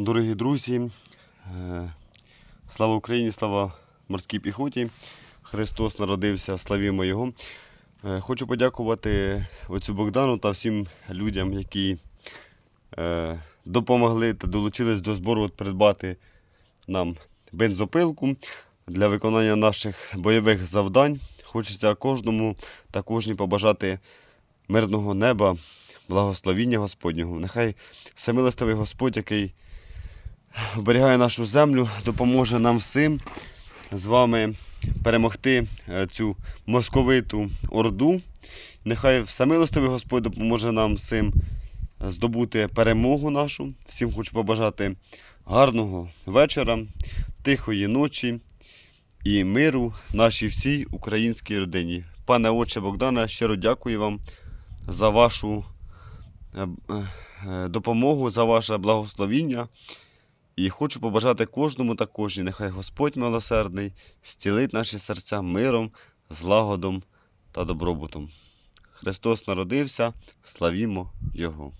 Дорогі друзі, е, слава Україні, слава морській піхоті. Христос народився, славімо Його. Е, Хочу подякувати оцю Богдану та всім людям, які е, допомогли та долучились до збору придбати нам бензопилку для виконання наших бойових завдань. Хочеться кожному та кожній побажати мирного неба, благословіння Господнього. Нехай всемилостивий Господь, який оберігає нашу землю, допоможе нам всім з вами перемогти е, цю московиту орду. Нехай всемилостивий Господь допоможе нам всім здобути перемогу нашу. Всім хочу побажати гарного вечора, тихої ночі і миру нашій всій українській родині. Пане отче Богдане, щиро дякую вам за вашу е, е, допомогу, за ваше благословіння. І хочу побажати кожному та кожній, нехай Господь милосердний стілить наші серця миром, злагодом та добробутом. Христос народився, славімо Його.